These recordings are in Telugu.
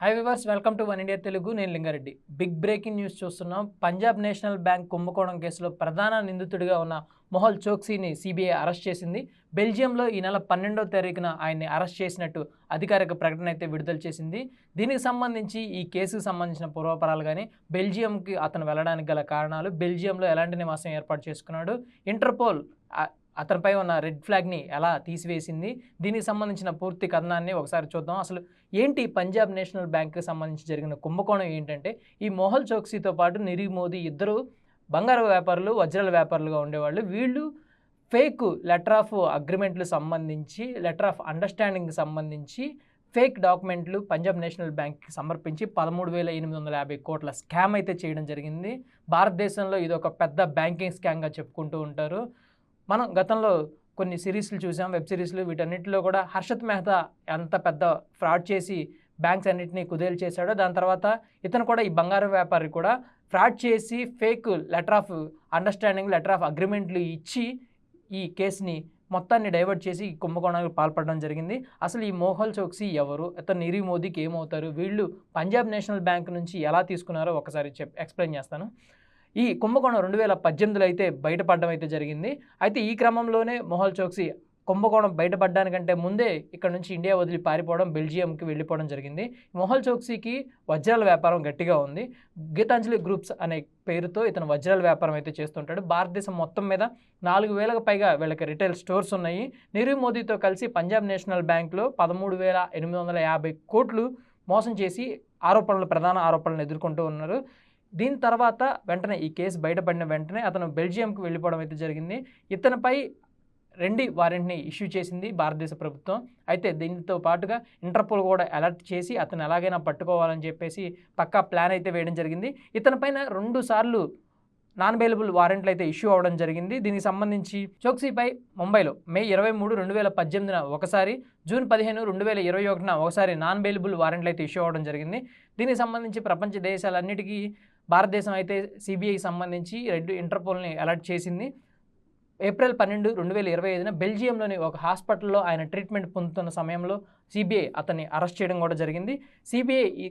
Hi viewers welcome to one India Telugu నేను లింగారెడ్డి. బిగ్ బ్రేకింగ్ న్యూస్ చూస్తున్నాం. పంజాబ్ నేషనల్ బ్యాంక్ కుంభకోణం కేసులో ప్రధాన నిందితుడిగా ఉన్న మొహల్ చోక్సీని సిబిఐ అరెస్ట్ చేసింది. బెల్జియంలో ఈ నెల పన్నెండో తారీఖున ఆయన్ని అరెస్ట్ చేసినట్టు అధికారిక ప్రకటన అయితే విడుదల చేసింది. దీనికి సంబంధించి ఈ కేసుకు సంబంధించిన పూర్వపరాలు కానీ బెల్జియంకి అతను వెళ్ళడానికి గల కారణాలు బెల్జియంలో ఎలాంటి నివాసం ఏర్పాటు చేసుకున్నాడు ఇంటర్పోల్ అతనిపై ఉన్న రెడ్ ఫ్లాగ్ని ఎలా తీసివేసింది? దీనికి సంబంధించిన పూర్తి కథనాన్ని ఒకసారి చూద్దాం. అసలు ఏంటి పంజాబ్ నేషనల్ బ్యాంక్కి సంబంధించి జరిగిన కుంభకోణం ఏంటంటే ఈ మోహల్ చోక్సీతో పాటు నిరీవ్ మోదీ ఇద్దరు బంగారు వ్యాపారులు వజ్రాల వ్యాపారులుగా ఉండేవాళ్ళు. వీళ్ళు ఫేక్ లెటర్ ఆఫ్ అగ్రిమెంట్లు సంబంధించి లెటర్ ఆఫ్ అండర్స్టాండింగ్కి సంబంధించి ఫేక్ డాక్యుమెంట్లు పంజాబ్ నేషనల్ బ్యాంక్కి సమర్పించి పదమూడు వేల ఎనిమిది వందల యాభై కోట్ల స్కామ్ అయితే చేయడం జరిగింది. భారతదేశంలో ఇది ఒక పెద్ద బ్యాంకింగ్ స్కామ్గా చెప్పుకుంటూ ఉంటారు. మనం గతంలో కొన్ని సిరీస్లు చూసాం వెబ్ సిరీస్లు వీటన్నిటిలో కూడా హర్షత్ మెహతా ఎంత పెద్ద ఫ్రాడ్ చేసి బ్యాంక్స్ అన్నింటినీ కుదేలు చేశాడో దాని తర్వాత ఇతను కూడా ఈ బంగారం వ్యాపారి కూడా ఫ్రాడ్ చేసి fake letter of understanding letter of అగ్రిమెంట్లు ఇచ్చి ఈ కేసుని మొత్తాన్ని డైవర్ట్ చేసి ఈ కుంభకోణానికి పాల్పడడం జరిగింది. అసలు ఈ మోహల్ చోక్సీ ఎవరు? ఇతను నీరవ్ మోదీకి ఏమవుతారు? వీళ్ళు పంజాబ్ నేషనల్ బ్యాంక్ నుంచి ఎలా తీసుకున్నారో ఒకసారి చెప్ ఎక్స్ప్లెయిన్ చేస్తాను. ఈ కుంభకోణం రెండు వేల పద్దెనిమిదిలో అయితే బయటపడడం అయితే జరిగింది. అయితే ఈ క్రమంలోనే మొహల్ చోక్సీ కుంభకోణం బయటపడడానికంటే ముందే ఇక్కడ నుంచి ఇండియా వదిలి పారిపోవడం బెల్జియంకి వెళ్ళిపోవడం జరిగింది. మొహల్ చోక్సీకి వజ్రాల వ్యాపారం గట్టిగా ఉంది. గీతాంజలి గ్రూప్స్ అనే పేరుతో ఇతను వజ్రాల వ్యాపారం అయితే చేస్తుంటాడు. భారతదేశం మొత్తం మీద నాలుగు వేలకు పైగా వీళ్ళకి రిటైల్ స్టోర్స్ ఉన్నాయి. నీరవ్ మోదీతో కలిసి పంజాబ్ నేషనల్ బ్యాంక్లో పదమూడు వేల ఎనిమిది వందల యాభై కోట్లు మోసం చేసి ఆరోపణలు ప్రధాన ఆరోపణలు ఎదుర్కొంటూ ఉన్నారు. దీని తర్వాత వెంటనే ఈ కేసు బయటపడిన వెంటనే అతను బెల్జియంకి వెళ్ళిపోవడం అయితే జరిగింది. ఇతనిపై రెండి వారెంట్ని ఇష్యూ చేసింది భారతదేశ ప్రభుత్వం. అయితే దీనితో పాటుగా ఇంటర్పోల్ కూడా అలర్ట్ చేసి అతను ఎలాగైనా పట్టుకోవాలని చెప్పేసి పక్కా ప్లాన్ అయితే వేయడం జరిగింది. ఇతనిపైన రెండు సార్లు నాన్ అవైలబుల్ వారెంట్లు అయితే ఇష్యూ అవ్వడం జరిగింది. దీనికి సంబంధించి చోక్సీపై ముంబైలో మే ఇరవై మూడు రెండు వేల పద్దెనిమిదిన ఒకసారి జూన్ పదిహేను రెండు వేల ఇరవై ఒకటిన ఒకసారి నాన్ అవైలబుల్ వారెంట్లు అయితే ఇష్యూ అవ్వడం జరిగింది. దీనికి సంబంధించి ప్రపంచ దేశాలన్నిటికీ భారతదేశం అయితే సిబిఐకి సంబంధించి రెడ్ ఇంటర్పోల్ని అలర్ట్ చేసింది. ఏప్రిల్ పన్నెండు రెండు వేల ఇరవై ఐదున బెల్జియంలోని ఒక హాస్పిటల్లో ఆయన ట్రీట్మెంట్ పొందుతున్న సమయంలో సిబిఐ అతన్ని అరెస్ట్ చేయడం కూడా జరిగింది. సిబిఐ ఈ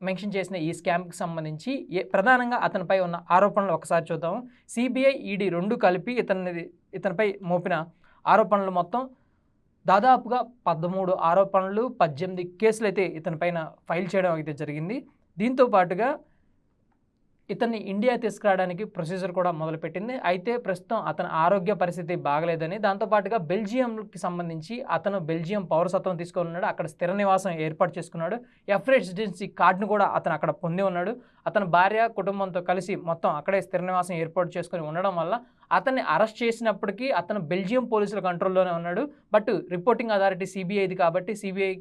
మెన్షన్ చేసిన ఈ స్కామ్కి సంబంధించి ఏ ప్రధానంగా అతనిపై ఉన్న ఆరోపణలు ఒకసారి చూద్దాం. సిబిఐ ఈడీ రెండు కలిపి ఇతని ఇతనిపై మోపిన ఆరోపణలు మొత్తం దాదాపుగా పదమూడు ఆరోపణలు పద్దెనిమిది కేసులు అయితే ఇతనిపైన ఫైల్ చేయడం అయితే జరిగింది. దీంతో పాటుగా ఇతన్ని ఇండియా తీసుకురావడానికి ప్రొసీజర్ కూడా మొదలుపెట్టింది. అయితే ప్రస్తుతం అతని ఆరోగ్య పరిస్థితి బాగలేదని దాంతోపాటుగా బెల్జియంకి సంబంధించి అతను బెల్జియం పౌరసత్వం తీసుకొని ఉన్నాడు. అక్కడ స్థిర నివాసం ఏర్పాటు చేసుకున్నాడు. ఎఫ్ రెసిడెన్సీ కార్డును కూడా అతను అక్కడ పొంది ఉన్నాడు. అతని భార్య కుటుంబంతో కలిసి మొత్తం అక్కడే స్థిర నివాసం ఏర్పాటు చేసుకొని ఉండడం వల్ల అతన్ని అరెస్ట్ చేసినప్పటికీ అతను బెల్జియం పోలీసుల కంట్రోల్లోనే ఉన్నాడు. బట్ రిపోర్టింగ్ అథారిటీ సిబిఐది కాబట్టి సిబిఐ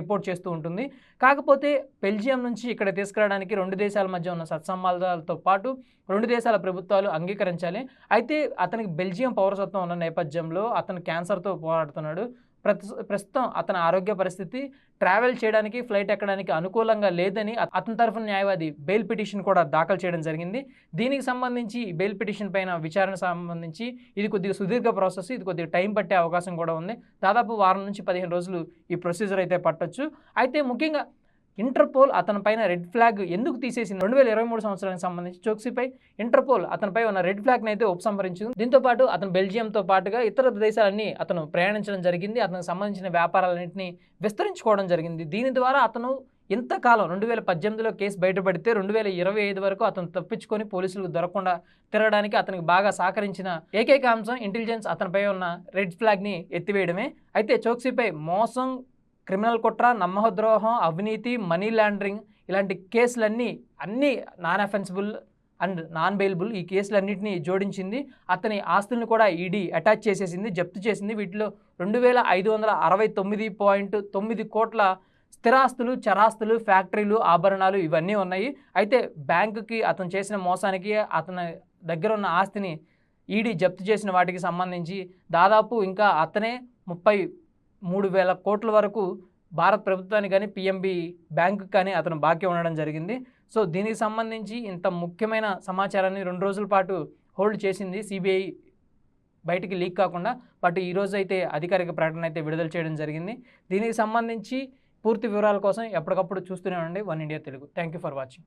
రిపోర్ట్ చేస్తూ ఉంటుంది. కాకపోతే బెల్జియం నుంచి ఇక్కడ తీసుకురావడానికి రెండు దేశాల మధ్య ఉన్న సత్సంబంధాలతో పాటు రెండు దేశాల ప్రభుత్వాలు అంగీకరించాలి. అయితే అతనికి బెల్జియం పౌరసత్వం ఉన్న నేపథ్యంలో అతను క్యాన్సర్తో పోరాడుతున్నాడు. ప్రస్తుతం అతని ఆరోగ్య పరిస్థితి ట్రావెల్ చేయడానికి ఫ్లైట్ ఎక్కడానికి అనుకూలంగా లేదని అతని తరఫున న్యాయవాది బెయిల్ పిటిషన్ కూడా దాఖలు చేయడం జరిగింది. దీనికి సంబంధించి బెయిల్ పిటిషన్ పైన విచారణ సంబంధించి ఇది కొద్దిగా సుదీర్ఘ ప్రాసెస్ ఇది కొద్దిగా టైం పట్టే అవకాశం కూడా ఉంది. దాదాపు వారం నుంచి పదిహేను రోజులు ఈ ప్రొసీజర్ అయితే పట్టొచ్చు. అయితే ముఖ్యంగా ఇంటర్పోల్ అతనిపైన రెడ్ ఫ్లాగ్ ఎందుకు తీసేసింది? రెండు వేల ఇరవై మూడు సంవత్సరానికి సంబంధించి చోక్సీపై ఇంటర్పోల్ అతనిపై ఉన్న రెడ్ ఫ్లాగ్ని అయితే ఉపసంహరించింది. దీంతో పాటు అతను బెల్జియంతో పాటుగా ఇతర దేశాలన్నీ అతను ప్రయాణించడం జరిగింది. అతనికి సంబంధించిన వ్యాపారాలన్నింటినీ విస్తరించుకోవడం జరిగింది. దీని ద్వారా అతను ఇంతకాలం రెండు వేల పద్దెనిమిదిలో కేసు బయటపడితే రెండు వేల ఇరవై ఐదు వరకు అతను తప్పించుకొని పోలీసులకు దొరకకుండా తిరగడానికి అతనికి బాగా సహకరించిన ఏకైక అంశం ఇంటెలిజెన్స్ అతనిపై ఉన్న రెడ్ ఫ్లాగ్ని ఎత్తివేయడమే. అయితే చోక్సీపై మోసం క్రిమినల్ కుట్ర నమ్మహద్రోహం అవినీతి మనీ లాండరింగ్ ఇలాంటి కేసులన్నీ అన్నీ non offensible and non bailable ఈ కేసులన్నింటినీ జోడించింది. అతని ఆస్తులను కూడా ఈడీ అటాచ్ చేసేసింది జప్తు చేసింది. వీటిలో రెండు వేల ఐదు వందల అరవై తొమ్మిది పాయింట్ తొమ్మిది కోట్ల స్థిరాస్తులు చరాస్తులు ఫ్యాక్టరీలు ఆభరణాలు ఇవన్నీ ఉన్నాయి. అయితే బ్యాంకుకి అతను చేసిన మోసానికి అతని దగ్గర ఉన్న ఆస్తిని ఈడీ జప్తు చేసిన వాటికి సంబంధించి దాదాపు ఇంకా అతనే ముప్పై మూడు వేల కోట్ల వరకు భారత ప్రభుత్వానికి కానీ పిఎంబి బ్యాంకు కానీ అతను బాకీ ఉండడం జరిగింది. సో దీనికి సంబంధించి ఇంత ముఖ్యమైన సమాచారాన్ని రెండు రోజుల పాటు హోల్డ్ చేసింది సిబిఐ బయటికి లీక్ కాకుండా బట్ ఈరోజు అయితే అధికారిక ప్రకటన అయితే విడుదల చేయడం జరిగింది. దీనికి సంబంధించి పూర్తి వివరాల కోసం ఎప్పటికప్పుడు చూస్తూనే ఉండండి. One India Telugu. Thank you for watching